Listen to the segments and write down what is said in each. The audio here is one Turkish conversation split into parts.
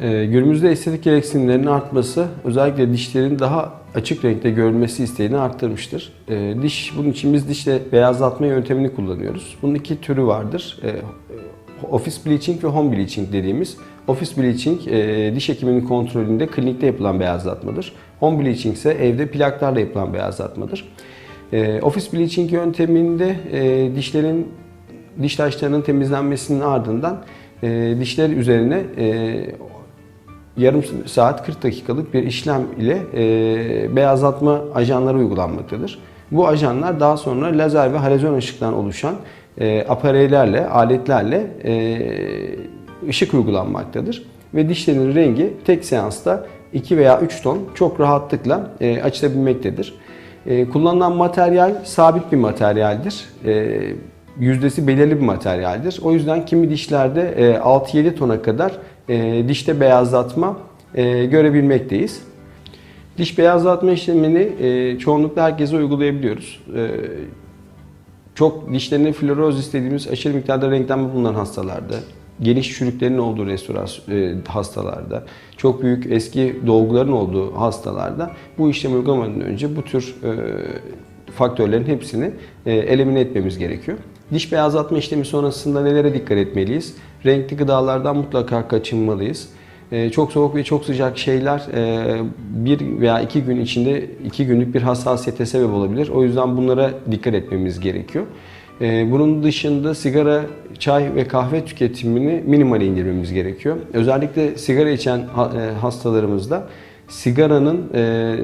Ee, günümüzde estetik gereksinimlerin artması özellikle dişlerin daha açık renkte görülmesi isteğini arttırmıştır. Ee, diş bunun için biz dişle beyazlatma yöntemini kullanıyoruz. Bunun iki türü vardır. Ee, office bleaching ve home bleaching dediğimiz. Office bleaching e, diş hekiminin kontrolünde klinikte yapılan beyazlatmadır. Home bleaching ise evde plaklarla yapılan beyazlatmadır. E, office bleaching yönteminde e, dişlerin diş taşlarının temizlenmesinin ardından e, dişler üzerine yarım saat 40 dakikalık bir işlem ile e, beyazlatma ajanları uygulanmaktadır. Bu ajanlar daha sonra lazer ve halozon ışıktan oluşan e, apareylerle, aletlerle e, ışık uygulanmaktadır. Ve dişlerin rengi tek seansta 2 veya 3 ton çok rahatlıkla e, açılabilmektedir. E, kullanılan materyal sabit bir materyaldir. E, yüzdesi belirli bir materyaldir. O yüzden kimi dişlerde e, 6-7 tona kadar e, dişte beyazlatma e, görebilmekteyiz. Diş beyazlatma işlemini e, çoğunlukla herkese uygulayabiliyoruz. E, çok dişlerine fluoroz dediğimiz aşırı miktarda renklenme bulunan hastalarda, geniş çürüklerin olduğu restorasyon e, hastalarda, çok büyük eski dolguların olduğu hastalarda bu işlemi uygulamadan önce bu tür e, faktörlerin hepsini e, elimine etmemiz gerekiyor. Diş beyazlatma işlemi sonrasında nelere dikkat etmeliyiz? Renkli gıdalardan mutlaka kaçınmalıyız. E, Çok soğuk ve çok sıcak şeyler e, bir veya iki gün içinde iki günlük bir hassasiyete sebep olabilir. O yüzden bunlara dikkat etmemiz gerekiyor. E, Bunun dışında sigara, çay ve kahve tüketimini minimale indirmemiz gerekiyor. Özellikle sigara içen e, hastalarımızda sigaranın e,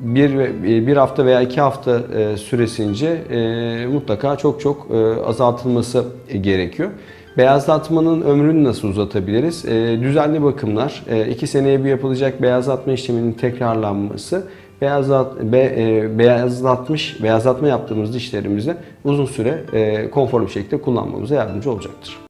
bir bir hafta veya iki hafta e, süresince e, mutlaka çok çok e, azaltılması gerekiyor. Beyazlatmanın ömrünü nasıl uzatabiliriz? Düzenli bakımlar, iki seneye bir yapılacak beyazlatma işleminin tekrarlanması, beyazlat, be, beyazlatmış, beyazlatma yaptığımız dişlerimizi uzun süre konforlu bir şekilde kullanmamıza yardımcı olacaktır.